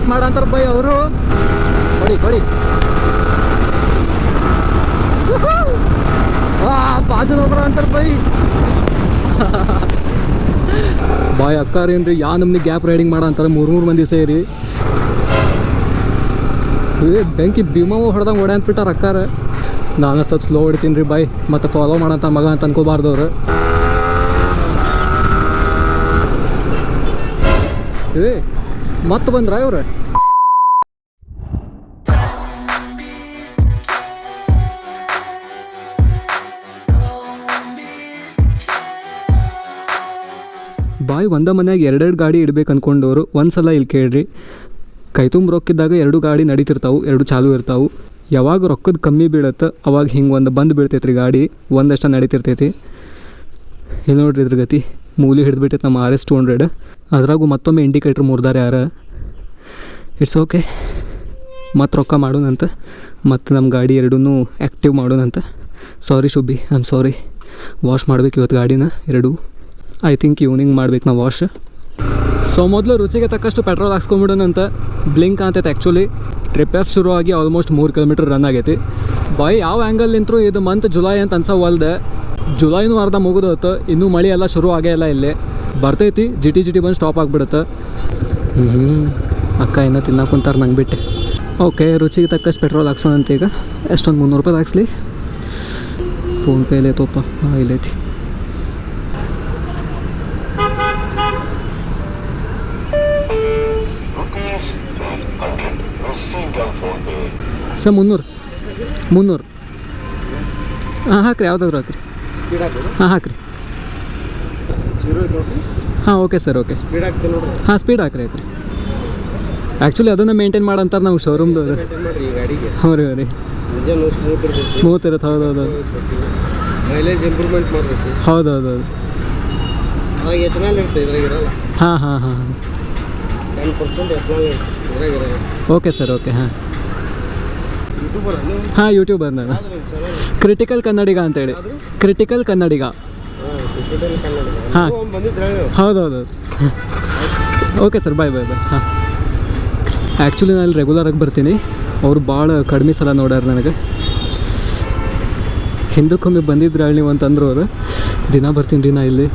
Race ಮಾಡಂತಾರ by ಅವರು. ಕೊಡಿ ಕೊಡಿ. ಆ ಬಾಜು ಒಬ್ರ ಅಂತಾರ ಬೈ. ಬಾಯ್ ಅಕ್ಕಾರೇನ್ರಿ ಯಾ ನಮ್ನಿ ಗ್ಯಾಪ್ ರೈಡಿಂಗ್ ಮಾಡ ಅಂತಾರೆ ಮೂರು ಮೂರು ಮಂದಿ ಸೇರಿ. ಏ, ಬೆಂಕಿ ಭೀಮವು ಹೊಡೆದಂಗೆ ಹೊಡೆ ಅಂದ್ಬಿಟ್ಟಾರ ಅಕ್ಕಾರ. ನಾನು ಸ್ವಲ್ಪ ಸ್ಲೋ ಹೊಡಿತೀನಿ ರೀ ಬಾಯ್, ಮತ್ತು ಫಾಲೋ ಮಾಡಂತ ಮಗ ಅಂತ ಅನ್ಕೋಬಾರ್ದವ್ರು ಏ ಮತ್ತೆ ಬಂದ್ರ ಇವ್ರೆ? ಬಾಯ್ ಒಂದ ಮನೆಯಾಗ ಎರಡೆರಡು ಗಾಡಿ ಇಡ್ಬೇಕು ಅನ್ಕೊಂಡವರು ಒಂದು ಸಲ ಇಲ್ಲಿ ಕೇಳ್ರಿ. ಕೈ ತುಂಬ ರೊಕ್ಕಿದ್ದಾಗ ಎರಡು ಗಾಡಿ ನಡೀತಿರ್ತಾವು, ಎರಡು ಚಾಲು ಇರ್ತಾವು. ಯಾವಾಗ ರೊಕ್ಕದ ಕಮ್ಮಿ ಬೀಳತ್ತೆ ಅವಾಗ ಹಿಂಗೆ ಒಂದು ಬಂದು ಬೀಳ್ತೈತ್ರಿ ಗಾಡಿ, ಒಂದಷ್ಟು ನಡೀತಿರ್ತೈತಿ. ಇಲ್ಲಿ ನೋಡ್ರಿ ಇದ್ರ ಗತಿ, ಮೂಲಿ ಹಿಡಿದ್ಬಿಟ್ಟೈತೆ ನಮ್ಮ ಆರ್ ಎಸ್ ಟು ಹಂಡ್ರೆಡ್ ಅದ್ರಾಗೂ ಮತ್ತೊಮ್ಮೆ ಇಂಡಿಕೇಟ್ರ್ ಮುರ್ದಾರೆ ಯಾರ? ಇಟ್ಸ್ ಓಕೆ ಮತ್ತು ರೊಕ್ಕ ಮಾಡೋಣಂತ. ಮತ್ತು ನಮ್ಮ ಗಾಡಿ ಎರಡೂ active ಮಾಡೋಣಂತ. Sorry Shubhi. I am sorry wash ಮಾಡ್ಬೇಕು ಇವತ್ತು ಗಾಡಿನ, ಎರಡೂ. ಐ ಥಿಂಕ್ ಈವ್ನಿಂಗ್ ಮಾಡ್ಬೇಕು ನಾವು ವಾಶ್ ಸೊ ಮೊದಲು ರುಚಿಗೆ ತಕ್ಕಷ್ಟು ಪೆಟ್ರೋಲ್ ಹಾಕ್ಸ್ಕೊಂಬಿಡೋಣಂತ. ಬ್ಲಿಂಕ್ ಅಂತೈತೆ ಆ್ಯಕ್ಚುಲಿ ಟ್ರಿಪ್ ಎಫ್ ಶುರು ಆಗಿ ಆಲ್ಮೋಸ್ಟ್ ಮೂರು ಕಿಲೋಮೀಟ್ರ್ ರನ್ ಆಗೈತಿ. ಬಾಯ್, ಯಾವ ಆ್ಯಂಗಲ್ ನಿಂತರೂ ಇದು ಮಂತ್ ಜುಲೈ ಅಂತ ಅನ್ಸವಲ್ದೆ. ಜುಲೈನೂ ಅರ್ಧ ಮುಗಿದೋತು ಇನ್ನೂ ಮಳೆ ಎಲ್ಲ ಶುರು ಆಗೇ ಇಲ್ಲ ಇಲ್ಲಿ. ಬರ್ತೈತಿ ಜಿಟಿ ಜಿಟಿ ಬಂದು ಸ್ಟಾಪ್ ಆಗಿಬಿಡುತ್ತೆ. ಹ್ಞೂ ಅಕ್ಕ ಇನ್ನೂ ತಿನ್ನಕ್ಕೆ ಕುಂತಾರೆ ನಂಗೆ ಬಿಟ್ಟು. ಓಕೆ ರುಚಿಗೆ ತಕ್ಕಷ್ಟು ಪೆಟ್ರೋಲ್ ಹಾಕ್ಸೋಣಂತ ಈಗ ಎಷ್ಟೊಂದು ಮುನ್ನೂರು ರೂಪಾಯಿ ಹಾಕ್ಸ್ಲಿ. ಫೋನ್ಪೇ ಇಲ್ಲೈತಪ್ಪ ಹಾಂ ಇಲ್ಲೈತಿ rupees 300 received on phone sir ಮುನ್ನೂರು. ಮುನ್ನೂರು. ಹಾಂ ಹಾಕ್ರಿ ಯಾವುದಾದ್ರು ಹಾಕ್ರಿ. ಹಾಂ ಹಾಕ್ರಿ. ಹಾಂ ಓಕೆ ಸರ್ ಓಕೆ ಹಾಂ ಸ್ಪೀಡ್ ಹಾಕ್ರಿ ಆಯ್ತು ಆ್ಯಕ್ಚುಲಿ ಅದನ್ನು ಮೇಂಟೈನ್ ಮಾಡಂತಾರೆ ನಾವು ಶೋರೂಮ್ದು ಹ್ಞೂ ರೀ ರೀ. ಸ್ಮೂತ್ ಇರ್ತೈತಿ. ಹೌದು ಹೌದು ಮೈಲೇಜ್ ಇಂಪ್ರೂವ್ಮೆಂಟ್ ಮಾಡಬೇಕು. ಹೌದು ಹೌದು ಹೌದು. ಹಾಂ ಹಾಂ ಹಾಂ ಹಾಂ ಓಕೆ ಸರ್ ಓಕೆ ಹಾಂ. ಹಾಂ ಯೂಟ್ಯೂಬರ್ ನಾನು. ಕ್ರಿಟಿಕಲ್ ಕನ್ನಡಿಗ ಅಂತೇಳಿ ಕ್ರಿಟಿಕಲ್ ಕನ್ನಡಿಗ ಹಾಂ. ಹೌದೌದು. ಓಕೆ ಸರ್ ಬಾಯ್ ಬಾಯ್ ಬಾಯ್ ಹಾಂ. ಆ್ಯಕ್ಚುಲಿ ನಾನು ರೆಗ್ಯುಲರಾಗಿ ಬರ್ತೀನಿ. ಅವರು ಭಾಳ ಕಡಿಮೆ ಸಲ ನೋಡ್ಯಾರ ನನಗೆ. ಹಿಂದಕ್ಕೊಮ್ಮೆ ಬಂದಿದ್ರು ಹೇಳಿ ಅಂತಂದ್ರು ಅವರು. ದಿನ ಬರ್ತೀನಿ ರೀ ನಾ ಇಲ್ಲಿ.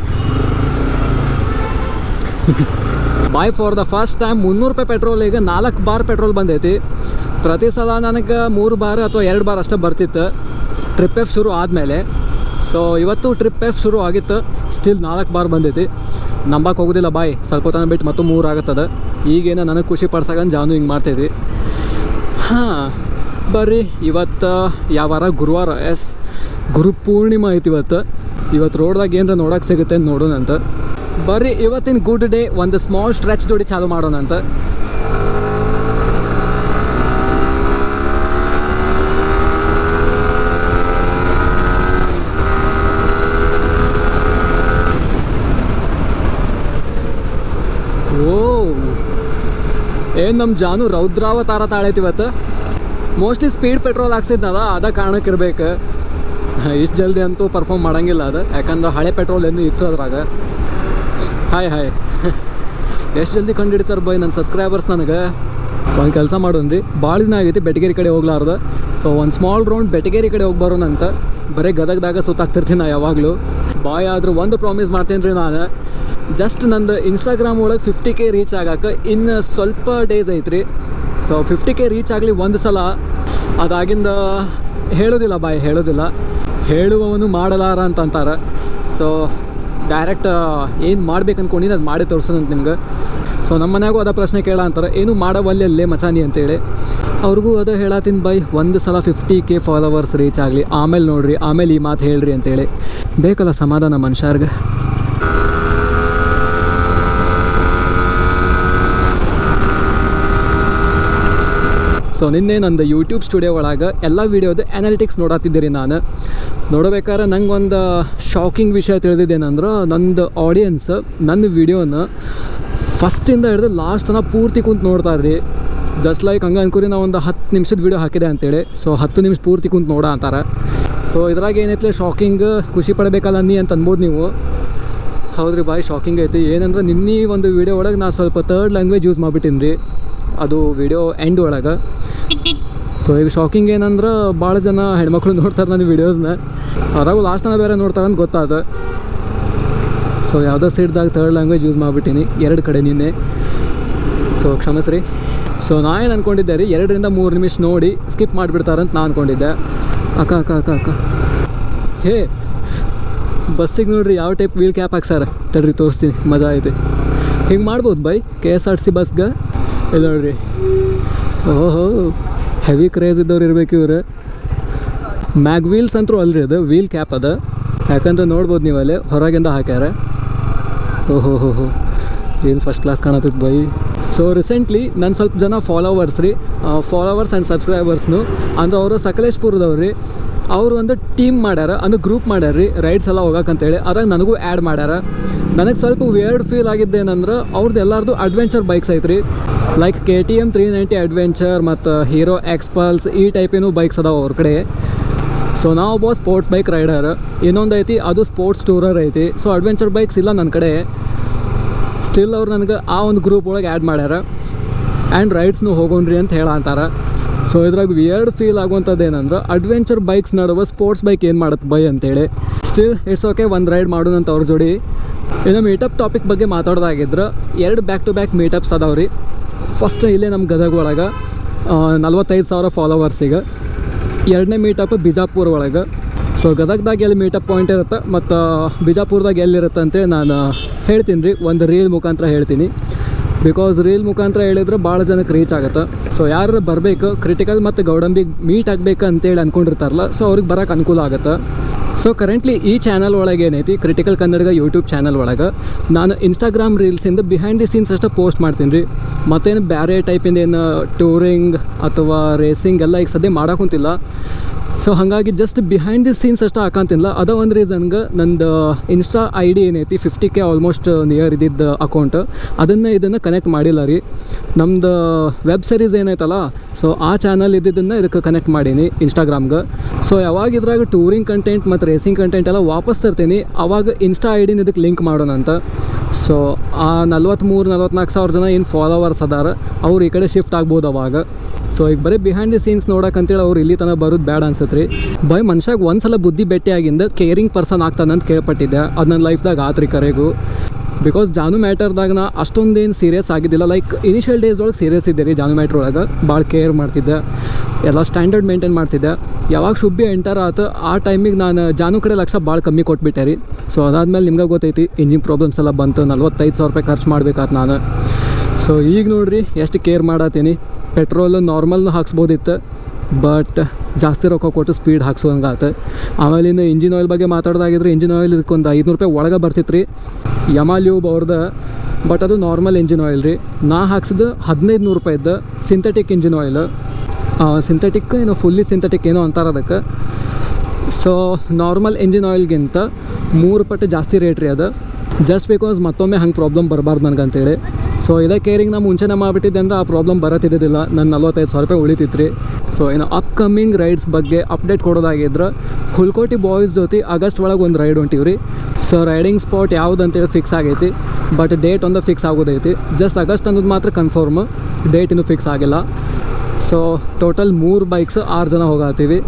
Bye for the first time ಮುನ್ನೂರು ರೂಪಾಯಿ ಪೆಟ್ರೋಲ್ ಈಗ ನಾಲ್ಕು ಬಾರ್ ಪೆಟ್ರೋಲ್ ಬಂದೈತಿ. ಪ್ರತಿ ಸಲ ನನಗೆ ಮೂರು ಬಾರ್ ಅಥವಾ ಎರಡು ಬಾರ್ ಅಷ್ಟೇ ಬರ್ತಿತ್ತು. ಟ್ರಿಪ್ ಎಫ್ ಶುರು ಆದಮೇಲೆ. ಸೊ ಇವತ್ತು ಟ್ರಿಪ್ ಎಫ್ ಶುರು ಆಗಿತ್ತು. ಸ್ಟಿಲ್ ನಾಲ್ಕು ಬಾರ್ ಬಂದೈತಿ. ನಂಬಕ್ಕೆ ಹೋಗೋದಿಲ್ಲ ಬಾಯ್. ಸ್ವಲ್ಪ ತನ ಬಿಟ್ಟು ಮತ್ತು ಮೂರು ಆಗುತ್ತದೆ. ಈಗೇನೋ ನನಗೆ ಖುಷಿ ಪಡ್ಸಕಂದು ಜಾನು ಹಿಂಗೆ ಮಾಡ್ತೈತಿ. ಹಾಂ, ಬರ್ರಿ. ಇವತ್ತು ಯಾವ ವಾರ? ಗುರುವಾರ. ಎಸ್. ಗುರು ಪೂರ್ಣಿಮಾ ಐತಿ ಇವತ್ತು. ಇವತ್ತು ರೋಡ್ದಾಗ ಏನರ ನೋಡೋಕೆ ಸಿಗುತ್ತೆ ಅಂತ ನೋಡೋಣಂತ. ಬರ್ರಿ, ಇವತ್ತಿನ ಗುಡ್ ಡೇ, ಒಂದು ಸ್ಮಾಲ್ ಸ್ಟ್ರೆಚ್ ಜೋಡಿ ಚಾಲು ಮಾಡೋಣಂತ ಓ ಏನು ನಮ್ಮ ಜಾನು ರೌದ್ರಾವತಾರ ತಾಳೈತಿ ಇವತ್ತು ಮೋಸ್ಟ್ಲಿ ಸ್ಪೀಡ್ ಪೆಟ್ರೋಲ್ ಹಾಕ್ಸಿದ್ನಲ್ಲ, ಅದ ಕಾರಣಕ್ಕೆ ಇರ್ಬೇಕು ಇಷ್ಟು ಜಲ್ದಿ ಅಂತೂ ಪರ್ಫಾರ್ಮ್ ಮಾಡಂಗಿಲ್ಲ ಅದು. ಯಾಕಂದ್ರೆ ಹಳೆ ಪೆಟ್ರೋಲ್ ಏನು ಇತ್ತು ಅದ್ರಾಗ. ಹಾಯ್ ಹಾಯ್ ಎಷ್ಟು ಜಲ್ದಿ ಕಂಡು ಬೈ ನನ್ನ ಸಬ್ಸ್ಕ್ರೈಬರ್ಸ್ ನನಗೆ? ಒಂದು ಕೆಲಸ ಮಾಡೋನ್ರಿ ಭಾಳ ದಿನ ಆಗೈತಿ ಬೆಟಗೇರಿ ಕಡೆ ಹೋಗ್ಲಾರ್ದ. ಸೊ ಒಂದು ಸ್ಮಾಲ್ ರೌಂಡ್ ಬೆಟಗೇರಿ ಕಡೆ ಹೋಗಿ ಬರೋಣಂತ ಬರೀ ಗದಗದಾಗ ಸುತ್ತಾಗ್ತಿರ್ತೀನಿ ನಾ ಯಾವಾಗಲೂ. ಬಾಯ್ ಆದರೂ ಒಂದು ಪ್ರಾಮಿಸ್ ಮಾಡ್ತೀನಿ ರೀ ನಾನು. ಜಸ್ಟ್ ನಂದು ಇನ್ಸ್ಟಾಗ್ರಾಮ್ ಒಳಗೆ ಫಿಫ್ಟಿ ಕೆ ರೀಚ್ ಆಗಕ್ಕೆ ಇನ್ನು ಸ್ವಲ್ಪ ಡೇಸ್ ಐತ್ರಿ. ಸೊ ಫಿಫ್ಟಿ ಕೆ ರೀಚ್ ಆಗಲಿ ಒಂದು ಸಲ. ಅದಾಗಿಂದ ಹೇಳೋದಿಲ್ಲ ಬಾಯ್, ಹೇಳೋದಿಲ್ಲ. ಹೇಳುವವನು ಮಾಡಲಾರ ಅಂತಂತಾರೆ ಸೊ ಡೈರೆಕ್ಟ್ ಏನು ಮಾಡ್ಬೇಕು ಅನ್ಕೊಂಡಿನಿ ಅದು ಮಾಡಿ ತೋರಿಸೋದಂತ ನಿಮ್ಗೆ. ಸೊ ನಮ್ಮ ಮನ್ಯಾಗೂ ಅದ ಪ್ರಶ್ನೆ ಕೇಳ ಅಂತಾರೆ, ಏನು ಮಾಡವಲ್ಲೇ ಮಚಾನಿ? ಅಂತೇಳಿ ಅವ್ರಿಗೂ ಅದು ಹೇಳತ್ತೀನಿ ಬೈ ಒಂದು ಸಲ ಫಿಫ್ಟಿ ಕೆ ಫಾಲೋವರ್ಸ್ ರೀಚ್ ಆಗಲಿ. ಆಮೇಲೆ ನೋಡ್ರಿ, ಆಮೇಲೆ ಈ ಮಾತು ಹೇಳ್ರಿ ಅಂತೇಳಿ ಬೇಕಲ್ಲ ಸಮಾಧಾನ ಮನುಷ್ಯರ್ಗೆ. ಸೊ ನಿನ್ನೆ ನಂದು ಯೂಟ್ಯೂಬ್ ಸ್ಟುಡಿಯೋ ಒಳಗೆ ಎಲ್ಲ ವೀಡಿಯೋದು ಅನಾಲಿಟಿಕ್ಸ್ ನೋಡತ್ತಿದ್ದೀರಿ ನಾನು. ನೋಡಬೇಕಾದ್ರೆ ಒಂದು ಶಾಕಿಂಗ್ ವಿಷಯ ತಿಳಿದಿದ್ದೇನೆಂದ್ರೆ ನಂದು ಆಡಿಯನ್ಸ್ ನನ್ನ ವೀಡಿಯೋನ ಫಸ್ಟಿಂದ ಹಿಡಿದು ಲಾಸ್ಟ್ ತನಕ ಪೂರ್ತಿ ಕುಂತು ನೋಡ್ತಾರೆ ರೀ ಜಸ್ಟ್ ಲೈಕ್ ಹಂಗೆ ಅನ್ಕೋರಿ ನಾವು ಒಂದು ಹತ್ತು ನಿಮಿಷದ ವೀಡಿಯೋ ಹಾಕಿದೆ ಅಂತೇಳಿ. ಸೊ ಹತ್ತು ನಿಮಿಷ ಪೂರ್ತಿ ಕುಂತು ನೋಡ ಅಂತಾರೆ. ಸೊ ಇದ್ರಾಗ ಏನೈತಿ ಶಾಕಿಂಗ್ ಖುಷಿ ಪಡಬೇಕಲ್ಲ ನೀ ಅಂತ ಅನ್ಬೋದು ನೀವು. ಹೌದ್ರಿ ಬಾಯ್ ಶಾಕಿಂಗ್ ಐತಿ. ಏನಂದ್ರೆ ನಿನ್ನೆ ಒಂದು ವೀಡಿಯೋ ಒಳಗೆ ನಾನು ಸ್ವಲ್ಪ ತರ್ಡ್ ಲ್ಯಾಂಗ್ವೇಜ್ ಯೂಸ್ ಮಾಡಿಬಿಟ್ಟಿನಿ ರೀ ಅದು ವಿಡಿಯೋ ಎಂಡ್ ಒಳಗೆ. ಸೊ ಈಗ ಶಾಕಿಂಗ್ ಏನಂದ್ರೆ ಭಾಳ ಜನ ಹೆಣ್ಮಕ್ಳು ನೋಡ್ತಾರೆ ನನ್ನ ವೀಡಿಯೋಸ್ನ ಅದ್ರಾಗೂ ಲಾಸ್ಟ್ನ ಬೇರೆ ನೋಡ್ತಾರೆ ಅಂತ ಗೊತ್ತಾದ ಸೊ ಯಾವುದೋ ಸೀಟ್ದಾಗ ಥರ್ಡ್ ಲ್ಯಾಂಗ್ವೇಜ್ ಯೂಸ್ ಮಾಡಿಬಿಟ್ಟಿನಿ. ಎರಡು ಕಡೆ ನಿನ್ನೆ. ಸೊ ಕ್ಷಮಿಸ್ರಿ. ಸೊ ನಾ ಏನು ಅಂದ್ಕೊಂಡಿದ್ದೆ ರೀ, ಎರಡರಿಂದ ಮೂರು ನಿಮಿಷ ನೋಡಿ ಸ್ಕಿಪ್ ಮಾಡಿಬಿಡ್ತಾರಂತ ನಾನು ಅಂದ್ಕೊಂಡಿದ್ದೆ ಅಕ್ಕ ಅಕ್ಕ ಅಕ್ಕ ಅಕ್ಕ. ಹೇ, ಬಸ್ಸಿಗೆ ನೋಡ್ರಿ ಯಾವ ಟೈಪ್ ವೀಲ್ ಕ್ಯಾಪ್ ಹಾಕ್ಸಾರ. ತಡ್ರಿ ತೋರಿಸ್ತೀನಿ, ಮಜಾ ಐತೆ. ಹಿಂಗೆ ಮಾಡ್ಬೋದು by? K S R T ಬಸ್ಗೆ ಇಲ್ಲ ನೋಡ್ರಿ. ಓಹೋ ಹೆವಿ ಕ್ರೇಜ್ ಇದ್ದವ್ರು ಇರ್ಬೇಕು ಇವ್ರು. ಮ್ಯಾಗ್ ವೀಲ್ಸ್ ಅಂತೂ ಅಲ್ರಿ ಅದು ವೀಲ್ ಕ್ಯಾಪ್ ಅದ. ಯಾಕಂದ್ರೆ ನೋಡ್ಬೋದು ನೀವು ಅಲ್ಲಿ, ಹೊರಗಿಂದ ಹಾಕ್ಯಾರ. ಓಹೋ, ಹೋ ಹೋ. ಏನು ಫಸ್ಟ್ ಕ್ಲಾಸ್ ಕಾಣತೈತೆ ಬೈ ಸೊ ರೀಸೆಂಟ್ಲಿ ನನ್ನ ಸ್ವಲ್ಪ ಜನ ಫಾಲೋವರ್ಸ್ ರೀ ಫಾಲೋವರ್ಸ್ ಆ್ಯಂಡ್ ಸಬ್ಸ್ಕ್ರೈಬರ್ಸ್ನು ಅಂದ್ರೆ ಅವರು ಸಕಲೇಶ್ಪುರದವ್ರು ರೀ, ಅವರು ಒಂದು ಟೀಮ್ ಮಾಡ್ಯಾರ, ಅಂದ್ರೆ ಗ್ರೂಪ್ ಮಾಡ್ಯಾರ ರೀ ರೈಡ್ಸ್ ಎಲ್ಲ ಹೋಗಕ್ಕಂತೇಳಿ ಅದ್ರಾಗ ನನಗೂ ಆ್ಯಡ್ ಮಾಡ್ಯಾರ. ನನಗೆ ಸ್ವಲ್ಪ ವಿಯರ್ಡ್ ಫೀಲ್ ಆಗಿದ್ದೇನಂದ್ರೆ ಅವ್ರದ್ದು ಎಲ್ಲರದು ಅಡ್ವೆಂಚರ್ ಬೈಕ್ಸ್ ಐತ್ರಿ. Like K T M three ninety adventure ಮತ್ತು ಹೀರೋ ಎಕ್ಸ್ಪಲ್ಸ್ ಈ ಟೈಪಿನೂ ಬೈಕ್ಸ್ ಅದಾವೆ ಅವ್ರ ಕಡೆ. ಸೊ ನಾವು ಒಬ್ಬ ಸ್ಪೋರ್ಟ್ಸ್ ಬೈಕ್ ರೈಡರ್ ಇನ್ನೊಂದು ಐತಿ, ಅದು ಸ್ಪೋರ್ಟ್ಸ್ ಟೂರರ್ ಐತಿ. ಸೊ ಅಡ್ವೆಂಚರ್ ಬೈಕ್ಸ್ ಇಲ್ಲ ನನ್ನ ಕಡೆ. ಸ್ಟಿಲ್ ಅವ್ರು ನನಗೆ ಆ ಒಂದು ಗ್ರೂಪ್ ಒಳಗೆ ಆ್ಯಡ್ ಮಾಡ್ಯಾರ. ಆ್ಯಂಡ್ ರೈಡ್ಸ್ನು ಹೋಗೋಣ್ರಿ ಅಂತ ಹೇಳಂತಾರ ಸೊ ಇದ್ರಾಗ ವಿಯರ್ಡ್ ಫೀಲ್ ಆಗುವಂಥದ್ದು ಏನಂದ್ರೆ ಅಡ್ವೆಂಚರ್ ಬೈಕ್ಸ್ ನಡುವೆ ಸ್ಪೋರ್ಟ್ಸ್ ಬೈಕ್ ಏನು ಮಾಡುತ್ತೆ ಬೈ ಅಂತೇಳಿ. ಸ್ಟಿಲ್ ಇಟ್ಸ್ ಓಕೆ ಒಂದು ರೈಡ್ ಮಾಡೋಣಂತ ಅವ್ರ ಜೋಡಿ. ಇನ್ನು ಮೀಟಪ್ ಟಾಪಿಕ್ ಬಗ್ಗೆ ಮಾತಾಡೋದಾಗಿದ್ರೆ, ಎರಡು ಬ್ಯಾಕ್ ಟು ಬ್ಯಾಕ್ ಮೀಟಪ್ಸ್ ಅದಾವ್ರಿ. ಫಸ್ಟ್ ಇಲ್ಲೇ ನಮ್ಮ ಗದಗ ಒಳಗೆ ನಲ್ವತ್ತೈದು ಸಾವಿರ ಫಾಲೋವರ್ಸಿಗೆ ಎರಡನೇ ಮೀಟಪ್ ಬಿಜಾಪುರ ಒಳಗೆ. ಸೊ ಗದಗದಾಗ ಎಲ್ಲಿ ಮೀಟಪ್ ಪಾಯಿಂಟ್ ಇರುತ್ತೆ ಮತ್ತು ಬಿಜಾಪುರದಾಗ ಎಲ್ಲಿರುತ್ತೆ ಅಂತೇಳಿ ನಾನು ಹೇಳ್ತೀನಿ ರೀ, ಒಂದು ರೀಲ್ ಮುಖಾಂತರ ಹೇಳ್ತೀನಿ. ಬಿಕಾಸ್ ರೀಲ್ ಮುಖಾಂತರ ಹೇಳಿದ್ರೆ ಭಾಳ ಜನಕ್ಕೆ ರೀಚ್ ಆಗುತ್ತೆ. ಸೊ ಯಾರು ಬರಬೇಕು ಕ್ರಿಟಿಕಲ್ ಮತ್ತು ಗೌಡಂಬಿಗೆ ಮೀಟ್ ಆಗಬೇಕು ಅಂತೇಳಿ ಅಂದ್ಕೊಂಡಿರ್ತಾರಲ್ಲ ಸೊ ಅವ್ರಿಗೆ ಬರೋಕ್ಕೆ ಅನುಕೂಲ ಆಗುತ್ತೆ. ಸೊ ಕರೆಂಟ್ಲಿ ಈ ಚಾನಲ್ ಒಳಗೆ ಏನೈತಿ ಕ್ರಿಟಿಕಲ್ ಕನ್ನಡದ ಯೂಟ್ಯೂಬ್ ಚಾನಲ್ ಒಳಗೆ, ನಾನು ಇನ್ಸ್ಟಾಗ್ರಾಮ್ ರೀಲ್ಸಿಂದ ಬಿಹೈಂಡ್ ದಿ ಸೀನ್ಸ್ ಅಷ್ಟೇ ಪೋಸ್ಟ್ ಮಾಡ್ತೀನಿ ರೀ. ಮತ್ತೇನು ಬೇರೆ ಟೈಪಿಂದ ಏನು ಟೂರಿಂಗ್ ಅಥವಾ ರೇಸಿಂಗ್ ಎಲ್ಲ ಈಗ ಸದ್ಯ ಮಾಡೋಕ್ಕಂತಿಲ್ಲ ಸೊ ಹಾಗಾಗಿ ಜಸ್ಟ್ ಬಿಹೈಂಡ್ ದಿ ಸೀನ್ಸ್ ಅಷ್ಟು ಹಾಕಂತಿಲ್ಲ. ಅದ ಒಂದು ರೀಸನ್ಗೆ ನಂದು ಇನ್ಸ್ಟಾ ಐ ಡಿ ಏನೈತಿ ಫಿಫ್ಟಿ ಕೆ ಆಲ್ಮೋಸ್ಟ್ ನಿಯರ್ ಇದ್ದಿದ್ದ ಅಕೌಂಟ್ ಅದನ್ನು ಇದನ್ನು ಕನೆಕ್ಟ್ ಮಾಡಿಲ್ಲ ರೀ. ನಮ್ದು ವೆಬ್ ಸೀರೀಸ್ ಏನೈತಲ್ಲ ಸೊ ಆ ಚಾನಲ್ ಇದ್ದಿದ್ದನ್ನು ಇದಕ್ಕೆ ಕನೆಕ್ಟ್ ಮಾಡೀನಿ ಇನ್ಸ್ಟಾಗ್ರಾಮ್ಗೆ ಸೊ ಯಾವಾಗ ಇದ್ರಾಗ ಟೂರಿಂಗ್ ಕಂಟೆಂಟ್ ಮತ್ತು ರೇಸಿಂಗ್ ಕಂಟೆಂಟ್ ಎಲ್ಲ ವಾಪಸ್ ತರ್ತೀನಿ ಆವಾಗ ಇನ್ಸ್ಟಾ ಐ ಡಿನ ಇದಕ್ಕೆ ಲಿಂಕ್ ಮಾಡೋಣ ಅಂತ. ಸೊ ಆ ನಲ್ವತ್ತ್ಮೂರು ನಲ್ವತ್ನಾಲ್ಕು ಸಾವಿರ ಜನ ಏನು ಫಾಲೋವರ್ಸ್ ಅದಾರ, ಅವ್ರು ಈ ಕಡೆ ಶಿಫ್ಟ್ ಆಗ್ಬೋದು ಅವಾಗ. ಸೊ ಈಗ ಬರೀ ಬಿಹೈಂಡ್ ದಿ ಸೀನ್ಸ್ ನೋಡೋಕಂತೇಳಿ ಅವ್ರು ಇಲ್ಲಿ ತನಕ ಬರೋದು ಬೇಡ ಅನ್ಸತ್ತೆ ರೀ ಬೈ ಮನುಷ್ಯಾಗ ಒಂದ್ಸಲ ಬುದ್ಧಿ ಭೇಟಿಯಾಗಿಂದ ಕೇರಿಂಗ್ ಪರ್ಸನ್ ಆಗ್ತಾನೆ ಅಂತ ಕೇಳ್ಪಟ್ಟಿದ್ದೆ. ಅದು ನನ್ನ ಲೈಫ್ದಾಗ ಆತ್ರಿ ಕರೆಗೂ. ಬಿಕಾಸ್ ಜಾನು ಮ್ಯಾಟರ್ದಾಗ ನಾ ಅಷ್ಟೊಂದೇನು ಸೀರಿಯಸ್ ಆಗಿದ್ದಿಲ್ಲ. ಲೈಕ್ ಇನಿಷಿಯಲ್ ಡೇಸ್ ಒಳಗೆ ಸೀರಿಯಸ್ ಇದ್ದೆ ರೀ ಜಾನು ಮ್ಯಾಟ್ರ್ ಒಳಗೆ. ಭಾಳ ಕೇರ್ ಮಾಡ್ತಿದ್ದೆ. ಎಲ್ಲ ಸ್ಟ್ಯಾಂಡರ್ಡ್ ಮೇಂಟೈನ್ ಮಾಡ್ತಿದ್ದೆ. ಯಾವಾಗ ಶುಭಿ ಎಂಟರ್ ಆತು, ಆ ಟೈಮಿಗೆ ನಾನು ಜಾನು ಕಡೆ ಲಕ್ಷ ಭಾಳ ಕಮ್ಮಿ ಕೊಟ್ಬಿಟ್ಟೆ ರೀ. ಸೊ ಅದಾದ್ಮೇಲೆ ನಿಮ್ಗೆ ಗೊತ್ತೈತಿ ಇಂಜಿನ್ ಪ್ರಾಬ್ಲಮ್ಸ್ ಎಲ್ಲ ಬಂತು, ನಲ್ವತ್ತೈದು ಸಾವಿರ ರೂಪಾಯಿ ಖರ್ಚು ಮಾಡ್ಬೇಕಾತು ನಾನು. ಸೊ ಈಗ ನೋಡ್ರಿ, ಎಷ್ಟು ಕೇರ್ ಮಾಡತ್ತೀನಿ ಪೆಟ್ರೋಲು ನಾರ್ಮಲ್ನು ಹಾಕ್ಸ್ಬೋದಿತ್ತು ಬಟ್ ಜಾಸ್ತಿ ರೊಕ್ಕ ಕೊಟ್ಟು ಸ್ಪೀಡ್ ಹಾಕ್ಸೋಂಗಾತ ಆಮೇಲೆ ಇನ್ನು ಇಂಜಿನ್ ಆಯಿಲ್ ಬಗ್ಗೆ ಮಾತಾಡೋದಾಗಿದ್ರೆ ಇಂಜಿನ್ ಆಯಿಲ್ ಇದಕ್ಕೊಂದು ಐದುನೂರು ರೂಪಾಯಿ ಒಳಗೆ ಬರ್ತಿತ್ತು ರೀ. ಯಮಾಲ್ಯೂಬ್ ಅವ್ರದ್ದು ಬಟ್ ಅದು ನಾರ್ಮಲ್ ಇಂಜಿನ್ ಆಯಿಲ್ ರೀ. ನಾ ಹಾಕ್ಸಿದ್ದು ಹದಿನೈದು ನೂರು ರೂಪಾಯಿ ಇದ್ದ ಸಿಂಥೆಟಿಕ್ ಇಂಜಿನ್ ಆಯಿಲ್ ಸಿಂಥೆಟಿಕ್ ಏನೋ ಫುಲ್ಲಿ ಸಿಂಥೆಟಿಕ್ ಏನೋ ಅಂತಾರೆ ಅದಕ್ಕೆ. ಸೊ ನಾರ್ಮಲ್ ಇಂಜಿನ್ ಆಯಿಲ್ಗಿಂತ ಮೂರು ಪಟ್ಟು ಜಾಸ್ತಿ ರೇಟ್ ರೀ ಅದು. ಜಸ್ಟ್ ಬಿಕಾಸ್ ಮತ್ತೊಮ್ಮೆ ಹಂಗೆ ಪ್ರಾಬ್ಲಮ್ ಬರಬಾರ್ದು ನನಗಂತೇಳಿ. ಸೊ ಇದೇ ಕೇರಿಂಗ್ ನಾ ಮುಂಚೆನೇ ಮಾಡಿಬಿಟ್ಟಿದ್ದೆ ಅಂದ್ರೆ ಆ ಪ್ರಾಬ್ಲಮ್ ಬರತ್ತಿದ್ದಿಲ್ಲ ನನ್ನ ನಲ್ವತ್ತೈದು ಸಾವಿರ ರೂಪಾಯಿ ಉಳಿತಿತ್ತು ರೀ ಸೊ ಏನೋ ಅಪ್ಕಮಿಂಗ್ ರೈಡ್ಸ್ ಬಗ್ಗೆ ಅಪ್ಡೇಟ್ ಕೊಡೋದಾಗಿದ್ರೆ ಹುಲ್ಕೋಟಿ ಬಾಯ್ಸ್ ಜೊತೆ ಆಗಸ್ಟ್ ಒಳಗೆ ಒಂದು ರೈಡ್ ಹೊಂಟಿವ್ರಿ. ಸೊ ರೈಡಿಂಗ್ ಸ್ಪಾಟ್ ಯಾವ್ದು ಅಂತೇಳಿ ಫಿಕ್ಸ್ ಆಗೈತಿ. ಬಟ್ ಡೇಟ್ ಒಂದು ಫಿಕ್ಸ್ ಆಗೋದೈತಿ. ಜಸ್ಟ್ ಆಗಸ್ಟ್ ಅನ್ನೋದು ಮಾತ್ರ ಕನ್ಫರ್ಮ್ ಡೇಟ್ ಇನ್ನೂ ಫಿಕ್ಸ್ ಆಗಿಲ್ಲ. ಸೊ ಟೋಟಲ್ ಮೂರು ಬೈಕ್ಸ್ ಆರು ಜನ ಹೋಗತ್ತೀವಿ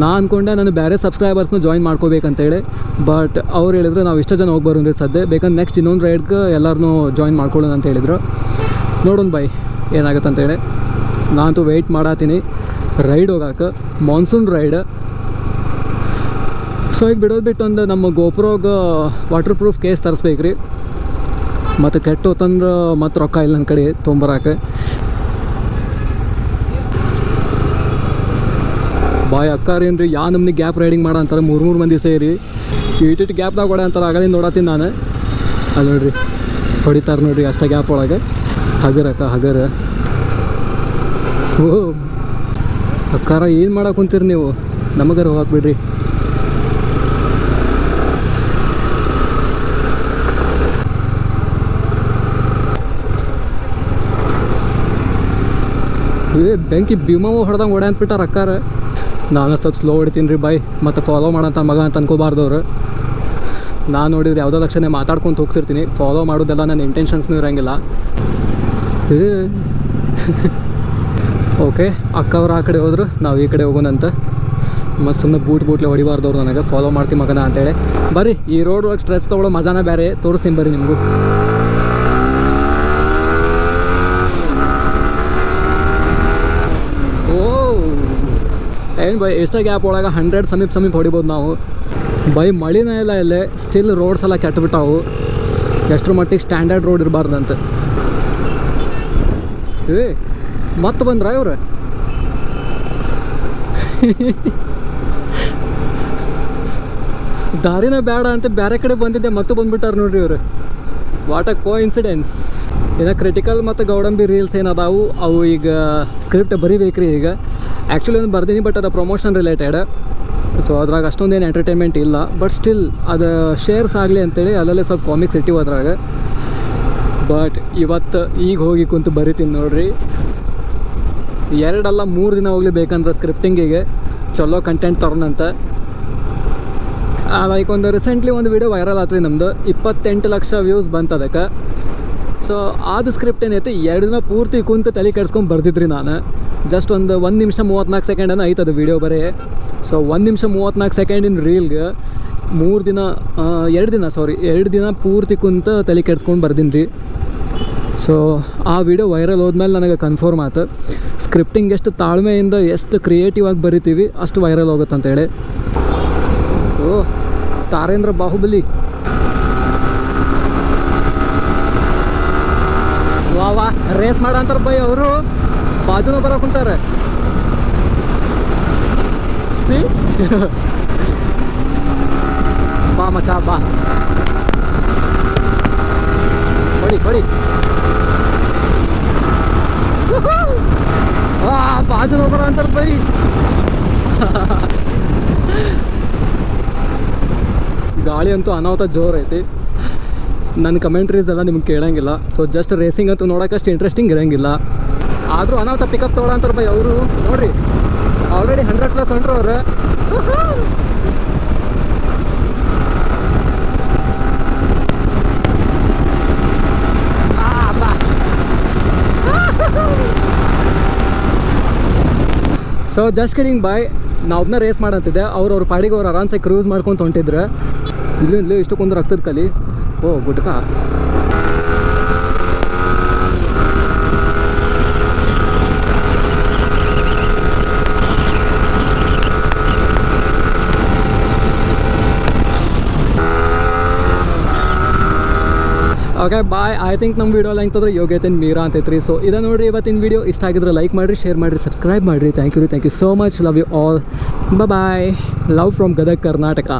ನಾ ಅಂದ್ಕೊಂಡೆ ನಾನು ಬೇರೆ ಸಬ್ಸ್ಕ್ರೈಬರ್ಸ್ನ ಜಾಯಿನ್ ಮಾಡ್ಕೋಬೇಕಂತೇಳಿ. ಬಟ್ ಅವ್ರು ಹೇಳಿದ್ರು ನಾವು ಇಷ್ಟು ಜನ ಹೋಗಿ ರೀ ಸದ್ಯ. ಬೇಕಂದ್ರೆ ನೆಕ್ಸ್ಟ್ ಇನ್ನೊಂದು ರೈಡ್ಗೆ ಎಲ್ಲರನ್ನೂ ಜಾಯಿನ್ ಮಾಡ್ಕೊಳ್ಳೋಣ ಅಂತ ಹೇಳಿದ್ರು. ನೋಡೋಣ ಬೈ ಏನಾಗುತ್ತೆ ಅಂತೇಳಿ ನಾನಂತೂ ವೆಯ್ಟ್ ಮಾಡತ್ತೀನಿ ರೈಡ್ ಹೋಗಕ್ಕೆ ಮಾನ್ಸೂನ್ ರೈಡ್ ಸೊ ಈಗ ಬಿಡೋದು ಬಿಟ್ಟು ಒಂದು ನಮ್ಮ ಗೋಪ್ರೋಗ ವಾಟರ್ ಪ್ರೂಫ್ ಕೇಸ್ ತರಿಸ್ಬೇಕು ರೀ ಮತ್ತು ಕೆಟ್ಟ ಹೋತಂದ್ರೆ ಮತ್ತೆ ರೊಕ್ಕ ಇಲ್ಲ ನನ್ನ ಕಡೆ ತೊಂಬರಾಕೆ. ಬಾಯ್ ಅಕ್ಕಾರೇನು ರೀ ಯಾ ನಮ್ನಿ ಗ್ಯಾಪ್ ರೈಡಿಂಗ್ ಮಾಡ ಅಂತಾರೆ, ಮೂರು ಮೂರು ಮಂದಿ ಸೇರಿ. ಇಟ್ಟಿಟ್ಟು ಗ್ಯಾಪ್ದಾಗ ಹೊಡೆ ಅಂತಾರೆ ಆಗಲಿಂದ ನೋಡತ್ತೀನಿ ನಾನು. ಅಲ್ಲಿ ನೋಡ್ರಿ, ಹೊಡಿತಾರೆ ನೋಡ್ರಿ ಅಷ್ಟೇ ಗ್ಯಾಪ್ ಒಳಗೆ. ಹಗರಕ್ಕ ಹಗರ. ಓ, ಅಕ್ಕಾರ ಏನು ಮಾಡಕ್ಕೆ ಕುಂತೀರಿ ನೀವು? ನಮಗಾರ ಹೋಗಕ್ಕೆ ಏ, ಬೆಂಕಿ ಭೀಮವ ಹೊಡೆದಂಗೆ ಓಡ್ಯಾಂತ ಬಿಟ್ಟಾರ ಅಕ್ಕಾರ. ನಾನು ಸ್ವಲ್ಪ ಸ್ಲೋ ಹೊಡಿತೀನಿ ರೀ ಬೈ ಮತ್ತು ಫಾಲೋ ಮಾಡಂತ ಮಗ ಅಂತ ಅನ್ಕೋಬಾರ್ದವ್ರು ನಾನು ನೋಡಿದ್ರೆ ಯಾವುದೋ ಲಕ್ಷಣ ಮಾತಾಡ್ಕೊಂತ ಹೋಗ್ತಿರ್ತೀನಿ. ಫಾಲೋ ಮಾಡೋದೆಲ್ಲ ನನ್ನ ಇಂಟೆನ್ಷನ್ಸ್ನೂ ಇರೋಂಗಿಲ್ಲ. ಓಕೆ ಓಕೆ ಅಕ್ಕವ್ರು ಆ ಕಡೆ ಹೋದ್ರು, ನಾವು ಈ ಕಡೆ ಹೋಗೋಣಂತ ಮತ್ತು ಸುಮ್ಮನೆ ಬೂಟ್ ಬೂಟ್ಲೆ ಹೊಡಿಬಾರ್ದವ್ರು ನನಗೆ. ಫಾಲೋ ಮಾಡ್ತೀನಿ ಮಗನ ಅಂತೇಳಿ. ಬರ್ರಿ, ಈ ರೋಡ್ ಒಳಗೆ ಸ್ಟ್ರೆಸ್ ತೊಗೊಳ್ಳೋ ಮಜಾನ ಬೇರೆ ತೋರಿಸ್ತೀನಿ ಬರ್ರಿ ನಿಮಗೂ ಓ ಏನು ಬೈ ಎಷ್ಟೇ ಗ್ಯಾಪ್ ಒಳಗೆ ಹಂಡ್ರೆಡ್ ಸಮೀಪ ಸಮೀಪ ಹೊಡಿಬೋದು ನಾವು. ಬೈ ಮಳಿನ ಇಲ್ಲ ಇಲ್ಲೇ ಸ್ಟಿಲ್ ರೋಡ್ಸ್ ಎಲ್ಲ ಕೆಟ್ಟಬಿಟ್ಟಾವು ಎಷ್ಟರ ಮಟ್ಟಿಗೆ ಸ್ಟ್ಯಾಂಡರ್ಡ್ ರೋಡ್ ಇರಬಾರ್ದಂತ. ಏ, ಮತ್ತೆ ಬಂದ್ರ ಇವ್ರು? ದಾರಿನ ಬೇಡ ಅಂತ ಬೇರೆ ಕಡೆ ಬಂದಿದ್ದೆ, ಮತ್ತೆ ಬಂದ್ಬಿಟ್ಟಾರ ನೋಡ್ರಿ ಇವರು. ವಾಟ್ ಅ ಕೋ ಇನ್ಸಿಡೆನ್ಸ್ ಇನ್ನು ಕ್ರಿಟಿಕಲ್ ಮತ್ತು ಗೌಡಂಬಿ ರೀಲ್ಸ್ ಏನದಾವು ಅವು ಈಗ ಸ್ಕ್ರಿಪ್ಟ್ ಬರಿಬೇಕ್ರಿ ಈಗ. ಆ್ಯಕ್ಚುಲಿ ಒಂದು ಬರ್ದೀನಿ ಬಟ್ ಅದು ಪ್ರಮೋಷನ್ ರಿಲೇಟೆಡ್ ಸೊ ಅದ್ರಾಗ ಅಷ್ಟೊಂದೇನು ಎಂಟರ್ಟೈನ್ಮೆಂಟ್ ಇಲ್ಲ. ಬಟ್ ಸ್ಟಿಲ್ ಅದು ಶೇರ್ಸ್ ಆಗಲಿ ಅಂತೇಳಿ ಅಲ್ಲಲ್ಲೇ ಸ್ವಲ್ಪ ಕಾಮಿಕ್ಸ್ ಇಟ್ಟಿವು ಅದ್ರಾಗ ಬಟ್ ಇವತ್ತು ಈಗ ಹೋಗಿ ಕುಂತು ಬರಿತೀನಿ ನೋಡ್ರಿ. ಎರಡಲ್ಲ ಮೂರು ದಿನ ಹೋಗ್ಲಿ ಬೇಕಂದ್ರೆ ಸ್ಕ್ರಿಪ್ಟಿಂಗಿಗೆ ಚಲೋ ಕಂಟೆಂಟ್ ತರೋಣಂತ ಲೈಕ್ ಒಂದು ರೀಸೆಂಟ್ಲಿ ಒಂದು ವಿಡಿಯೋ ವೈರಲ್ ಆತ್ರಿ ನಮ್ಮದು ಇಪ್ಪತ್ತೆಂಟು ಲಕ್ಷ ವ್ಯೂಸ್ ಬಂತು ಅದಕ್ಕೆ. ಸೊ ಅದು ಸ್ಕ್ರಿಪ್ಟ್ ಏನೈತಿ ಎರಡು ದಿನ ಪೂರ್ತಿ ಕುಂತು ತಲೆ ಕೆಡ್ಸ್ಕೊಂಡು ಬರ್ದಿದ್ರಿ ನಾನು. ಜಸ್ಟ್ ಒಂದು ಒಂದು ನಿಮಿಷ ಮೂವತ್ತ್ನಾಲ್ಕು ಸೆಕೆಂಡ್ ಆಯ್ತದ ವಿಡಿಯೋ ಬರೀ. ಸೊ ಒಂದು ನಿಮಿಷ ಮೂವತ್ತ್ನಾಲ್ಕು ಸೆಕೆಂಡಿನ ರೀಲ್ಗೆ ಮೂರು ದಿನ ಎರಡು ದಿನ ಸಾರಿ ಎರಡು ದಿನ ಪೂರ್ತಿ ಕುಂತ ತಲೆ ಕೆಡ್ಸ್ಕೊಂಡು ಬರ್ದೀನಿ ರೀ. ಸೊ ಆ ವಿಡಿಯೋ ವೈರಲ್ ಹೋದ್ಮೇಲೆ ನನಗೆ ಕನ್ಫರ್ಮ್ ಆಯ್ತು ಸ್ಕ್ರಿಪ್ಟಿಂಗ್ ಎಷ್ಟು ತಾಳ್ಮೆಯಿಂದ ಎಷ್ಟು ಕ್ರಿಯೇಟಿವ್ ಆಗಿ ಬರಿತೀವಿ ಅಷ್ಟು ವೈರಲ್ ಹೋಗುತ್ತೆ ಅಂತೇಳಿ ಓ, ತಾರೇಂದ್ರ ಬಾಹುಬಲಿ. ವಾ ವಾ ರೇಸ್ ಮಾಡಂತಾರ ಬೈ ಅವರು. ಬಾಜುನ ಬರ ಕುಂತಾರೆ. ಸಿ? ಬಾ ಮಚಾ ಬಾ. ಕೊಡಿ ಕೊಡಿ ಬಾಜು ಬರೋ ಅಂತಾರ ಬೈ. ಗಾಳಿ ಅಂತೂ ಅನಾಹುತ ಜೋರ್ ಐತಿ. ನನ್ನ ಕಮೆಂಟ್ರೀಸ್ ಎಲ್ಲ ನಿಮ್ಗೆ ಕೇಳಂಗಿಲ್ಲ. ಸೊ ಜಸ್ಟ್ ರೇಸಿಂಗ್ ಅಂತೂ ನೋಡೋಕ್ಕಷ್ಟು ಇಂಟ್ರೆಸ್ಟಿಂಗ್ ಇರಂಗಿಲ್ಲ. ಆದರೂ ಅನಾಥ ಪಿಕಪ್ ತೊಗೊಳಂತಾರೆ ಬೈ ಅವರು. ನೋಡ್ರಿ ಆಲ್ರೆಡಿ ಹಂಡ್ರೆಡ್ ಪ್ಲಸ್ ಹೊಂಟ್ರು ಅವ್ರು. ಸೊ ಜಸ್ಟ್ ಕಿಡಿಂಗ್ ಬಾಯ್ ನಾ ಒಬ್ಬನ ರೇಸ್ ಮಾಡಂತಿದ್ದೆ. ಅವ್ರು ಅವ್ರ ಪಾಡಿಗೆ ಅವ್ರು ಆರಾಮ್ಸೆ ಕ್ರೂಸ್ ಮಾಡ್ಕೊಂತ ಹೊಂಟಿದ್ರು. ಇಲ್ಲಿ ಇಲ್ಲಿ ಇಷ್ಟಕ್ಕೊಂದು ರಕ್ತದ ಕಲಿ. ಓ, ಗುಟ್ಕ. ಓಕೆ ಬಾಯ್ ಐ ಥಿಂಕ್ ನಮ್ಮ ವಿಡಿಯೋ ಅಂದ್ರೆ ಯೋಗ್ಯತೆ ಮೀರಾ ಅಂತೈತ್ರಿ ಸೊ ಇದನ್ನ ನೋಡಿರಿ ಇವತ್ತಿನ ವಿಡಿಯೋ ಇಷ್ಟ ಆಗಿದ್ರೆ ಲೈಕ್ ಮಾಡಿರಿ ಶೇರ್ ಮಾಡಿರಿ ಸಬ್ಸ್ಕ್ರೈಬ್ ಮಾಡಿರಿ. Thank you thank you so much love you all bye love from Gadag, Karnataka.